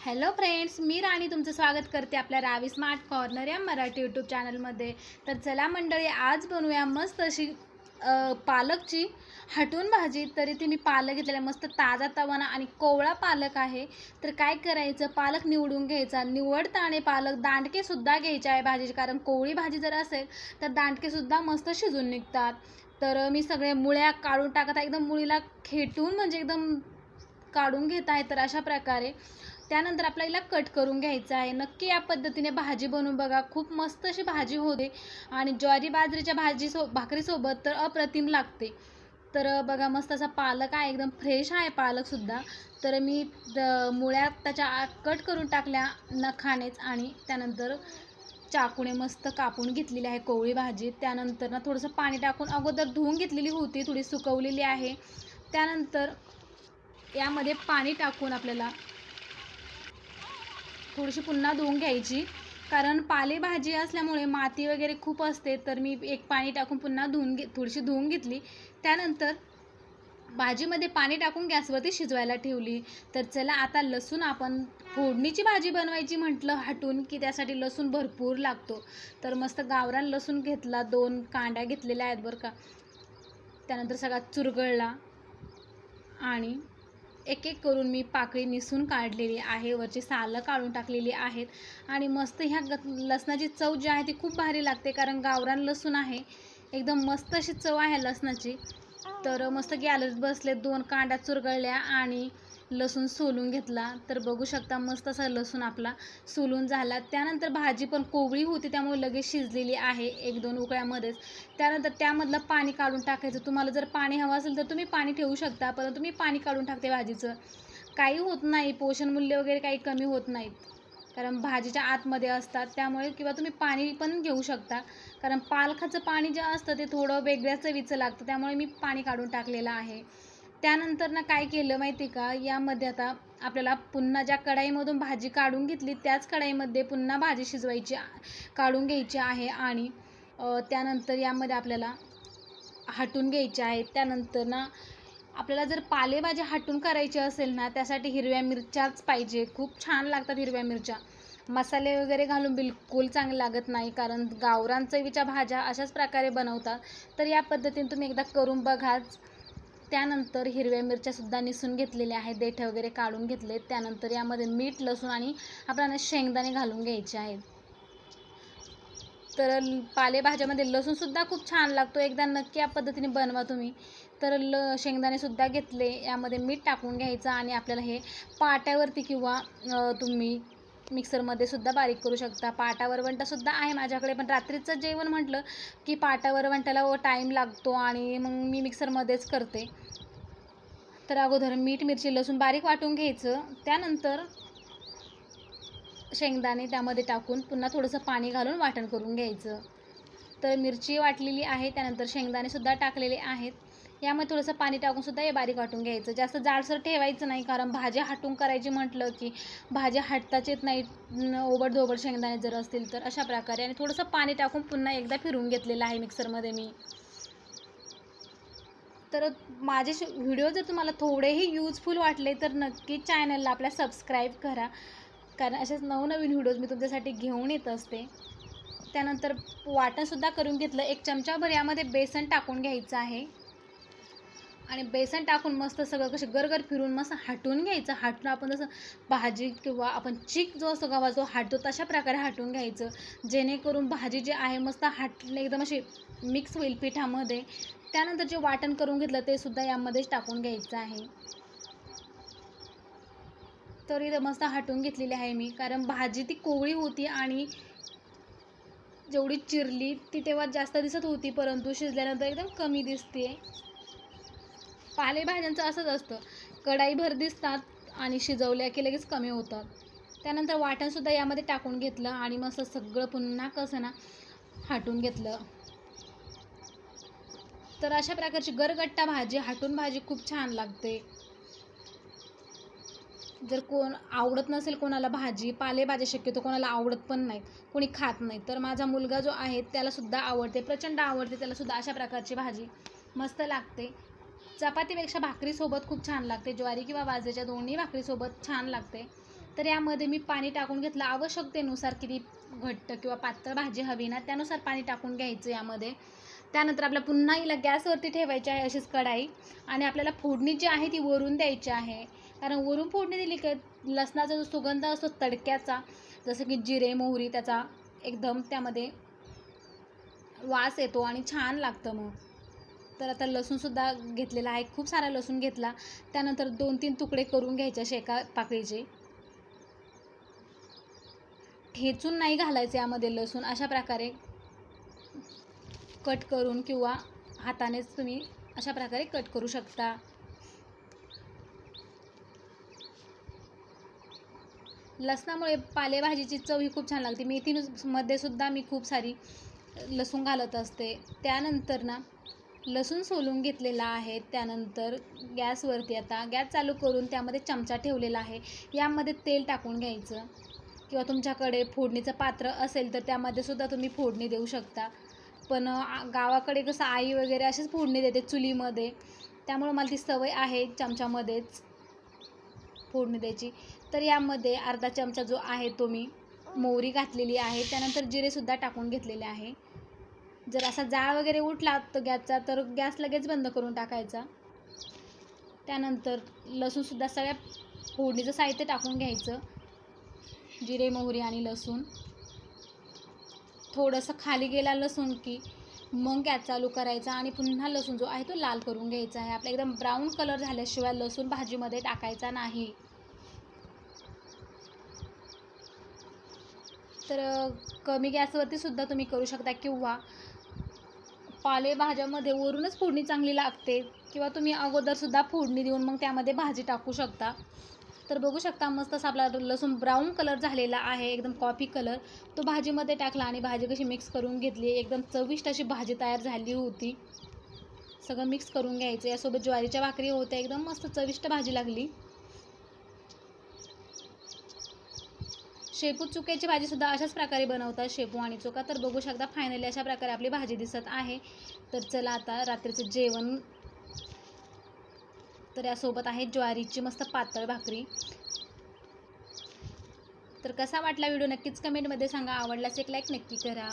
Hello friends मी राणी तुमचं स्वागत करते आपल्या रावी स्मार्ट कॉर्नर या मराठी यूट्यूब चॅनलमध्ये तर चला मंडळी आज बनवूया मस्त अशी पालकची हटून भाजी. तरी ती मी पालक घेतलेला मस्त ताजा तवाना आणि कोवळा पालक आहे. तर काय करायचं? पालक निवडून घ्यायचा. निवडताने पालक दांडकेसुद्धा घ्यायचे आहे भाजीची. कारण कोवळी भाजी जर असेल तर दांडकेसुद्धा मस्त शिजून निघतात. तर मी सगळे मुळ्या काढून टाकत आहे. एकदम मुळीला खेटून म्हणजे एकदम काढून घेत आहे. तर अशा प्रकारे त्यानंतर आपल्याला कट करून घ्यायचं आहे. नक्की या पद्धतीने भाजी बनवून बघा. खूप मस्त अशी भाजी होते. आणि ज्वारी बाजरीच्या भाजी सो भाकरीसोबत तर अप्रतिम लागते. तर बघा मस्त असा पालक आहे. एकदम फ्रेश आहे पालकसुद्धा तर मी मुळ्यात त्याच्या आत कट करून टाकल्या नखानेच आणि त्यानंतर चाकूने मस्त कापून घेतलेली आहे कोवळी भाजी. त्यानंतर ना थोडंसं पाणी टाकून अगोदर धुवून घेतलेली होती. थोडी सुकवलेली आहे. त्यानंतर यामध्ये पाणी टाकून आपल्याला थोडीशी पुन्हा धुवून घ्यायची. कारण पालेभाजी असल्यामुळे माती वगैरे खूप असते तर मी एक पाणी टाकून पुन्हा धुवून घे थोडीशी धुवून घेतली. त्यानंतर भाजीमध्ये पाणी टाकून गॅसवरती शिजवायला ठेवली. तर चला आता लसूण आपण फोडणीची भाजी बनवायची म्हटलं हटून की त्यासाठी लसूण भरपूर लागतो. तर मस्त गावरान लसूण घेतला दोन कांड्या घेतलेल्या आहेत बरं का. त्यानंतर सगळा चुरगळला आणि एक एक करून मी पाकळी निसून काढलेली आहे. वरची सालं काढून टाकलेली आहेत. आणि मस्त ह्या ग लसणाची चव जी आहे ती खूप भारी लागते कारण गावरान लसूण आहे. एकदम मस्त अशी चव आहे लसणाची. तर मस्त गॅलरीत बसले दोन कांड्या चुरगळल्या आणि लसूण सोलून घेतला. तर बघू शकता मस्त असा लसूण आपला सोलून झाला. त्यानंतर भाजी पण कोवळी होती त्यामुळे लगेच शिजलेली आहे एक दोन उकळ्यामध्येच. त्यानंतर त्यामधलं पाणी काढून टाकायचं. तुम्हाला जर पाणी हवं असेल तर तुम्ही पाणी ठेवू शकता परंतु मी पाणी काढून टाकते भाजीचं. काही होत नाही पोषण मूल्य वगैरे काही कमी होत नाहीत. कारण भाजीच्या आतमध्ये असतात त्यामुळे किंवा तुम्ही पाणी पण घेऊ शकता. कारण पालखाचं पाणी जे असतं ते थोडं वेगळ्या चवीचं लागतं त्यामुळे मी पाणी काढून टाकलेलं आहे. त्यानंतर ना काय केलं माहिती का? यामध्ये आता आपल्याला पुन्हा ज्या कढाईमधून भाजी काढून घेतली त्याच कढाईमध्ये पुन्हा भाजी शिजवायची काढून घ्यायची आहे आणि त्यानंतर यामध्ये आपल्याला हटून घ्यायचे आहे त्यानंतर ना आपल्याला जर पालेभाजी हटून करायची असेल ना त्यासाठी हिरव्या मिरच्याच पाहिजे. खूप छान लागतात हिरव्या मिरच्या. मसाले वगैरे घालून बिलकुल चांगले लागत नाही कारण गावरान चवीच्या भाज्या अशाच प्रकारे बनवतात. तर या पद्धतीने तुम्ही एकदा करून बघाच. त्यानंतर हिरव्या मिरच्यासुद्धा निसून घेतलेल्या आहेत देठे वगैरे काढून घेतले त्यानंतर यामध्ये मीठ लसूण आणि आपल्याला शेंगदाणे घालून घ्यायचे आहेत. तर पालेभाज्यामध्ये लसूणसुद्धा खूप छान लागतो. एकदा नक्की या पद्धतीने बनवा तुम्ही. तर ल शेंगदाणेसुद्धा घेतले. यामध्ये मीठ टाकून घ्यायचं आणि आपल्याला हे पाट्यावरती किंवा तुम्ही मिक्सरमध्ये सुद्धा बारीक करू शकता. पाटा वरवंटासुद्धा आहे माझ्याकडे पण रात्रीचं जेवण म्हटलं की पाटा वरवंटाला टाईम लागतो आणि मग मी मिक्सरमध्येच करते. तर अगोदर मीठ मिरची लसूण बारीक वाटून घ्यायचं. त्यानंतर शेंगदाणे त्यामध्ये टाकून पुन्हा थोडंसं पाणी घालून वाटण करून घ्यायचं. तर मिरची वाटलेली आहे त्यानंतर शेंगदाणेसुद्धा टाकलेले आहेत. यामध्ये थोडंसं पाणी टाकून सुद्धा हे बारीक वाटून घ्यायचं. जास्त जाडसर ठेवायचं नाही कारण भाज्या हाटून करायची म्हटलं की भाज्या हटताच येत नाही ओबड धोबड शेंगदाणे जर असतील तर अशा प्रकारे. आणि थोडंसं पाणी टाकून पुन्हा एकदा फिरून घेतलेलं आहे मिक्सरमध्ये मी. तर माझे श- व्हिडिओ जर तुम्हाला थोडेही यूजफुल वाटले तर नक्की चॅनलला आपल्या सबस्क्राईब करा. कारण असेच नवनवीन व्हिडिओज मी तुमच्यासाठी घेऊन येत असते. त्यानंतर वाटणसुद्धा करून घेतलं. एक चमचाभर यामध्ये बेसन टाकून घ्यायचं आहे. आणि बेसन टाकून मस्त सगळं कसं गरगर फिरून मस्त हटून घ्यायचं. हटून आपण जसं भाजी किंवा आपण चिक जो असतो गव्हा जो हटतो तशा प्रकारे हटून घ्यायचं. जेणेकरून भाजी जी आहे मस्त हटले एकदम अशी मिक्स होईल पिठामध्ये. त्यानंतर जे वाटण करून घेतलं ते सुद्धा यामध्येच टाकून घ्यायचं आहे. तर इथं मस्त हाटून घेतलेली आहे मी. कारण भाजी ती कोवळी होती आणि जेवढी चिरली ती तेव्हा जास्त दिसत होती परंतु शिजल्यानंतर एकदम कमी दिसते पालेभाज्यांचं असंच असतं. कढाईभर दिसतात आणि शिजवल्या की लगेच कमी होतात. त्यानंतर वाटणसुद्धा यामध्ये टाकून घेतलं आणि मस्त सगळं पुन्हा कसं ना हाटून घेतलं. तर अशा प्रकारची गरगट्टा भाजी हाटून भाजी खूप छान लागते. जर कोण आवडत नसेल कोणाला भाजी पालेभाज्या शक्यतो कोणाला आवडत पण नाही कोणी खात नाही. तर माझा मुलगा जो आहे त्यालासुद्धा आवडते प्रचंड आवडते त्यालासुद्धा अशा प्रकारची भाजी मस्त लागते. चपातीपेक्षा भाकरीसोबत खूप छान लागते. ज्वारी किंवा बाजरीच्या दोन्ही भाकरीसोबत छान लागते. तर यामध्ये मी पाणी टाकून घेतलं. आवश्यकतेनुसार किती घट्ट किंवा पातळ भाजी हवी ना त्यानुसार पाणी टाकून घ्यायचं यामध्ये. त्यानंतर आपल्या पुन्हा हिला गॅसवरती ठेवायची आहे अशीच कढाई. आणि आपल्याला फोडणी जी आहे ती वरून द्यायची आहे. कारण वरून फोडणी दिली की लसणाचा जो सुगंध असतो तडक्याचा जसं की जिरे मोहरी त्याचा एकदम त्यामध्ये वास येतो आणि छान लागतं मग. तर आता लसूणसुद्धा घेतलेला आहे. खूप सारा लसूण घेतला. त्यानंतर दोन तीन तुकडे करून घ्यायचे असे एका पाकळीचे. ठेचून नाही घालायचे यामध्ये लसूण. अशा प्रकारे कट करून किंवा हातानेच तुम्ही अशा प्रकारे कट करू शकता. लसणामुळे पालेभाजीची चव ही खूप छान लागते. मेथीमध्ये सुद्धा मी खूप सारी लसूण घालत असते. त्यानंतर ना लसूण सोलून घेतलेला आहे. त्यानंतर गॅसवरती आता गॅस चालू करून त्यामध्ये चमचा ठेवलेला आहे. यामध्ये तेल टाकून घ्यायचं. किंवा तुमच्याकडे फोडणीचं पात्र असेल तर त्यामध्ये सुद्धा तुम्ही फोडणी देऊ शकता. पण गावाकडे कसं आई वगैरे अशीच फोडणी देते चुलीमध्ये. त्यामुळं मला ती सवय आहे चमच्यामध्येच फोडणी द्यायची. तर यामध्ये अर्धा चमचा जो आहे तो मी मोहरी घातलेली आहे. त्यानंतर जिरेसुद्धा टाकून घेतलेले आहे. जर असा जाळ वगैरे उठला तर गॅसचा तर गॅस लगेच बंद करून टाकायचा. त्यानंतर लसूणसुद्धा सगळ्या फोडणीचं साहित्य टाकून घ्यायचं. जिरे मोहरी आणि लसूण. थोडंसं खाली गेला लसूण की मग गॅस चालू करायचा आणि पुन्हा लसूण जो आहे तो लाल करून घ्यायचा आहे. आपला एकदम ब्राऊन कलर झाल्याशिवाय लसूण भाजीमध्ये टाकायचा नाही. तर कमी गॅसवरती सुद्धा तुम्ही करू शकता किंवा पालेभाज्यामध्ये वरूनच फोडणी चांगली लागते. किंवा तुम्ही अगोदरसुद्धा फोडणी देऊन मग त्यामध्ये भाजी टाकू शकता. तर बघू शकता मस्त असा आपला लसूण ब्राऊन कलर झालेला आहे एकदम कॉफी कलर. तो भाजीमध्ये टाकला आणि भाजी कशी मिक्स करून घेतली. एकदम चविष्ट अशी भाजी तयार झाली होती. सगळं मिक्स करून घ्यायचं. यासोबत ज्वारीच्या भाकरी होत्या. एकदम मस्त चविष्ट भाजी लागली. शेपू चुक्याची भाजीसुद्धा अशाच प्रकारे बनवतात शेपू आणि चुका तर बघू शकता फायनली अशा प्रकारे आपली भाजी दिसत आहे. तर चला आता रात्रीचं जेवण. तर यासोबत आहे ज्वारीची मस्त पातळ भाकरी. तर कसा वाटला व्हिडिओ नक्कीच कमेंटमध्ये सांगा. आवडल्यास एक लाईक नक्की करा.